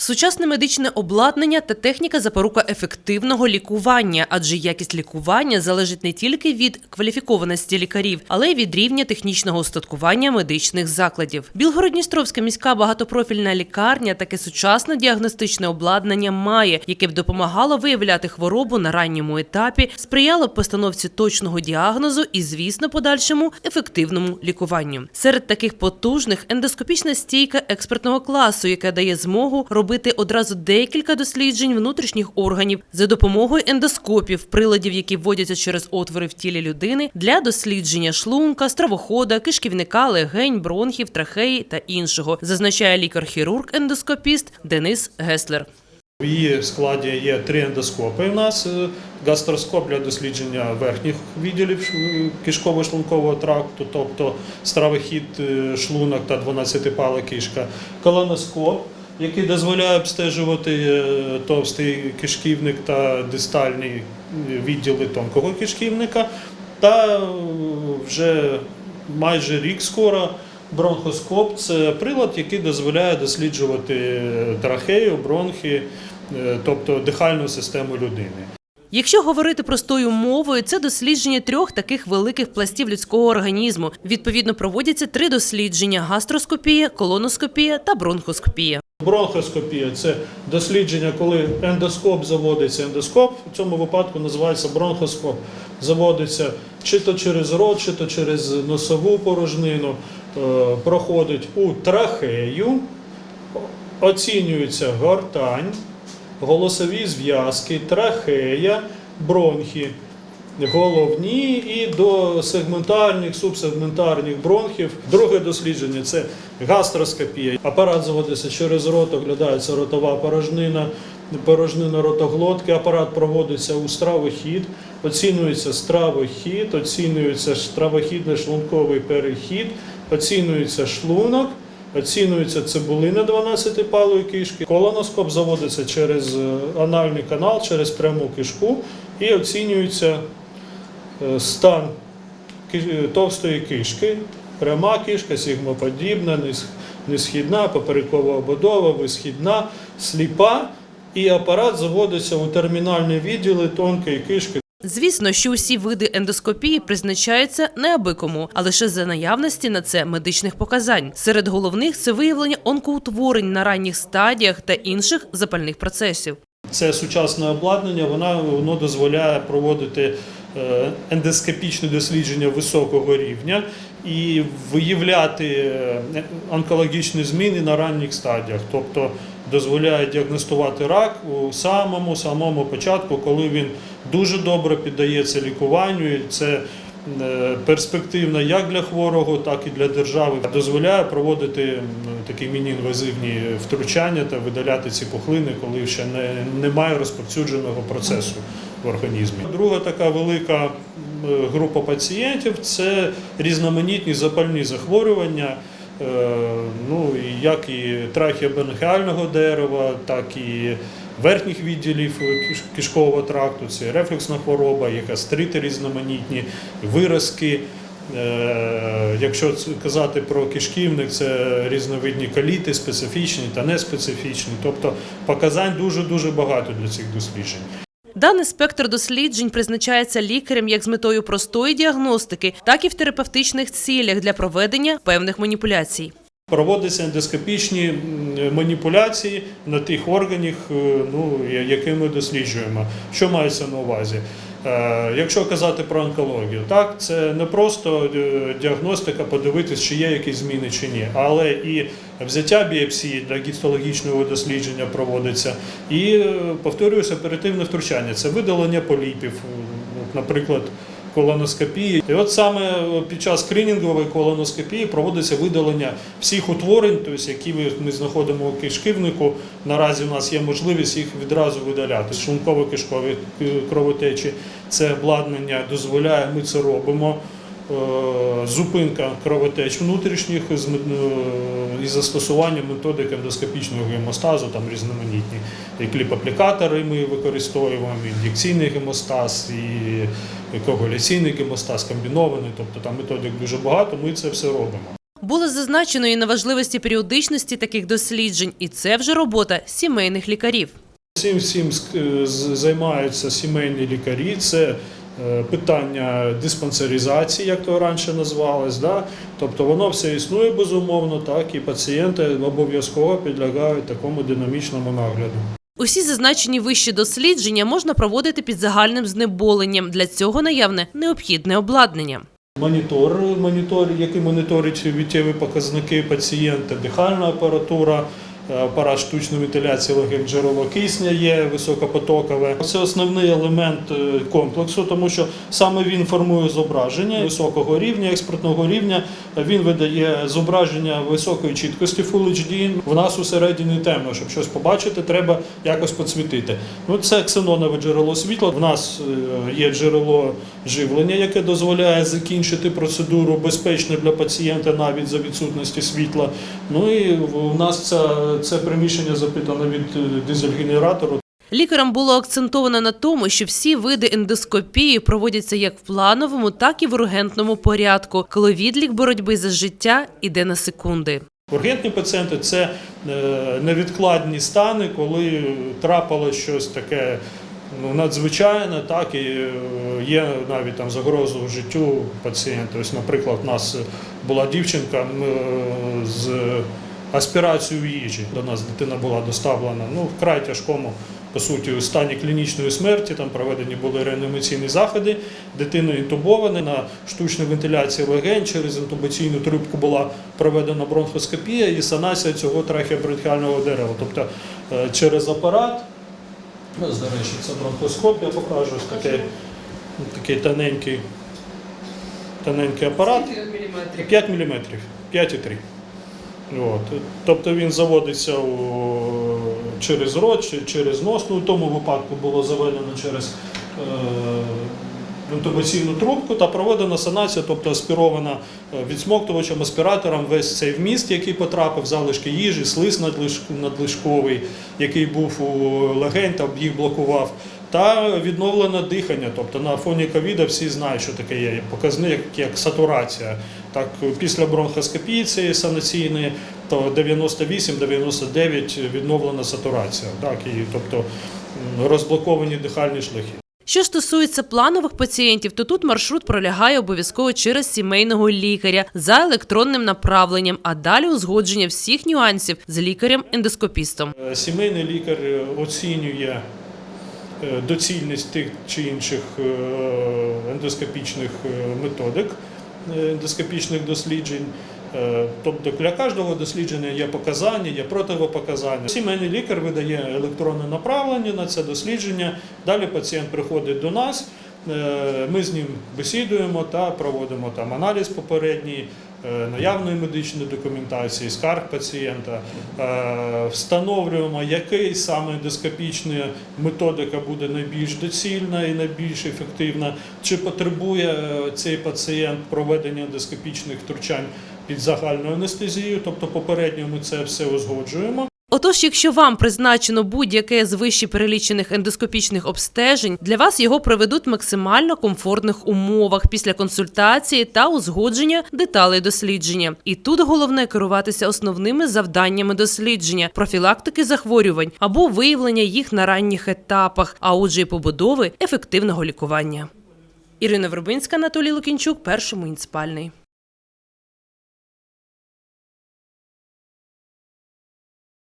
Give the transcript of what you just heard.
Сучасне медичне обладнання та техніка запорука ефективного лікування, адже якість лікування залежить не тільки від кваліфікованості лікарів, але й від рівня технічного устаткування медичних закладів. Білгород-Дністровська міська багатопрофільна лікарня таке сучасне діагностичне обладнання має, яке б допомагало виявляти хворобу на ранньому етапі, сприяло б постановці точного діагнозу і, звісно, подальшому ефективному лікуванню. Серед таких потужних ендоскопічна стійка експертного класу, яка дає змогу робити одразу декілька досліджень внутрішніх органів за допомогою ендоскопів, приладів, які вводяться через отвори в тілі людини для дослідження шлунка, стравохода, кишківника, легень, бронхів, трахеї та іншого, зазначає лікар-хірург-ендоскопіст Денис Геслер. В її складі є три ендоскопи. У нас Е, гастроскоп для дослідження верхніх відділів е, кишково-шлункового тракту, тобто стравохід, е, шлунок та 12-пала кишка, колоноскоп, який дозволяє обстежувати е, товстий кишківник та дистальні е, відділи тонкого кишківника, та е, вже майже рік скоро. Бронхоскоп це прилад, який дозволяє досліджувати трахею, бронхи, тобто дихальну систему людини. Якщо говорити простою мовою, це дослідження трьох таких великих пластів людського організму. Відповідно, проводяться три дослідження: гастроскопія, колоноскопія та бронхоскопія. Бронхоскопія це дослідження, коли ендоскоп заводиться. Ендоскоп в цьому випадку називається бронхоскоп. Заводиться чи то через рот, чи то через носову порожнину, е, проходить у трахею, оцінюється гортань, голосові зв'язки, трахея, бронхи. Головні і до сегментальних, субсегментарних бронхів. Друге дослідження це гастроскопія. Апарат заводиться через рот, оглядається ротова порожнина, порожнина ротоглотки. Апарат проводиться у стравохід, оцінюється стравохід, оцінюється стравохідний шлунковий перехід, оцінюється шлунок. Оцінюється цибулина 12-палої кишки. Колоноскоп заводиться через е, анальний канал, через пряму кишку і оцінюється стан ки- товстої кишки, пряма кишка, сігмоподібна, несхідна, поперекова ободова, висхідна, сліпа. І апарат заводиться у термінальні відділи тонкої кишки. Звісно, що усі види ендоскопії призначаються неабикому, а лише за наявності на це медичних показань. Серед головних це виявлення онкоутворень на ранніх стадіях та інших запальних процесів. Це сучасне обладнання, вона, воно дозволяє проводити е, ендоскопічне дослідження високого рівня і виявляти е, онкологічні зміни на ранніх стадіях. Тобто дозволяє діагностувати рак у самому самому початку, коли він дуже добре піддається лікуванню. І це е, перспективно як для хворого, так і для держави. Дозволяє проводити такі міні-інвазивні втручання та видаляти ці пухлини, коли ще не, немає розповсюдженого процесу в організмі. Друга така велика група пацієнтів це різноманітні запальні захворювання. Е, Ну, як і трахеобронхіального дерева, так і верхніх відділів киш- кишкового тракту, це рефлюксна хвороба, є гастрити різноманітні, виразки. Е, Якщо казати про кишківник, це різновидні каліти, специфічні та неспецифічні. Тобто показань дуже-дуже багато для цих досліджень. Даний спектр досліджень призначається лікарем як з метою простої діагностики, так і в терапевтичних цілях для проведення певних маніпуляцій. Проводяться ендоскопічні маніпуляції на тих органах, е, ну, якими досліджуємо. Що мається на увазі? Е, Якщо казати про онкологію, так це не просто е, діагностика, подивитись, чи є якісь зміни чи ні, але і взяття біопсії для гістологічного дослідження проводиться, і е, повторююся, оперативне втручання. Це видалення поліпів, наприклад колоноскопії. І от саме під час скринінгової колоноскопії проводиться видалення всіх утворень, тобто які ми знаходимо у кишківнику. Наразі у нас є можливість їх відразу видаляти. Шлунково-кишкові е, кровотечі це обладнання дозволяє, ми це робимо. Е, Зупинка кровотеч внутрішніх е, із застосуванням методик ендоскопічного гемостазу, там різноманітні. І кліпаплікатори ми використовуємо, і ін'єкційний гемостаз, і коагуляційний гемостаз комбінований, тобто там методик дуже багато, ми це все робимо. Було зазначено і на важливості періодичності таких досліджень, і це вже робота сімейних лікарів. Цим всім займаються сімейні лікарі. Це е, питання диспансеризації, як то раніше називалось. Да? Тобто воно все існує безумовно, так і пацієнти обов'язково підлягають такому динамічному нагляду. Усі зазначені вищі дослідження можна проводити під загальним знеболенням. Для цього наявне необхідне обладнання. Монітор, монітор, який моніторить відтєві показники пацієнта, дихальна апаратура, е, апарат штучної вентиляції легень, джерело кисня є високопотокове. Це основний елемент е, комплексу, тому що саме він формує зображення високого рівня, експертного рівня. Він видає зображення високої чіткості Full HD. В нас усередині темно, щоб щось побачити, треба якось підсвітити. Ну, це ксенонове джерело світла. В нас е, є джерело живлення, яке дозволяє закінчити процедуру безпечно для пацієнта навіть за відсутності світла. Ну і у нас це, це приміщення запитано від е, дизель-генератору. Лікарам було акцентовано на тому, що всі види ендоскопії проводяться як в плановому, так і в ургентному порядку, коли відлік боротьби за життя іде на секунди. Ургентні пацієнти це е, невідкладні стани, коли трапилось щось таке ну, надзвичайне, так і е, є навіть там загрозу життю пацієнта. Ось, наприклад, у нас була дівчинка е, з аспірацією їжі. До нас дитина була доставлена ну, в край тяжкому. По суті, у стані клінічної смерті там проведені були реанімаційні заходи. Дитина інтубована на штучній вентиляції легень. Через інтубаційну трубку була проведена бронхоскопія і санація цього трахеобронхіального дерева. Тобто е, через апарат, ось, до речі, це бронхоскоп, я покажу ось такий, такий тоненький, тоненький апарат. 5 мм, 5,3. От. Тобто він заводиться у, через рот чи через нос. Ну, у тому випадку було заведено через е, інтубаційну трубку та проведена санація, тобто аспірована е, відсмоктувачем, аспіратором весь цей вміст, який потрапив, залишки їжі, слиз надлишковий, який був у легень та їх блокував. Та відновлене дихання, тобто на фоні ковіда всі знають, що таке є показник, як сатурація. Так, після бронхоскопії цієї санаційної, то 98-99 відновлена сатурація. Так, і, тобто розблоковані дихальні шляхи. Що стосується планових пацієнтів, то тут маршрут пролягає обов'язково через сімейного лікаря за електронним направленням, а далі узгодження всіх нюансів з лікарем-ендоскопістом. Е, Сімейний лікар е, оцінює е, доцільність тих чи інших ендоскопічних методик, ендоскопічних досліджень. Е, Тобто для кожного дослідження є показання, є противопоказання. Сімейний лікар видає електронне направлення на це дослідження. Далі пацієнт приходить до нас. е, Ми з ним бесідуємо та проводимо там аналіз попередній е, наявної медичної документації, скарг пацієнта, встановлюємо, який саме ендоскопічна методика буде найбільш доцільна і найбільш ефективна, чи потребує цей пацієнт проведення ендоскопічних втручань під загальною анестезією, тобто попередньо ми це все узгоджуємо. Отож, якщо вам призначено будь-яке з вище перелічених ендоскопічних обстежень, для вас його проведуть в максимально комфортних умовах після консультації та узгодження деталей дослідження. І тут головне керуватися основними завданнями дослідження, профілактики захворювань або виявлення їх на ранніх етапах, а отже, і побудови ефективного лікування. Ірина Вербинська, Анатолій Лукінчук, перший муніципальний.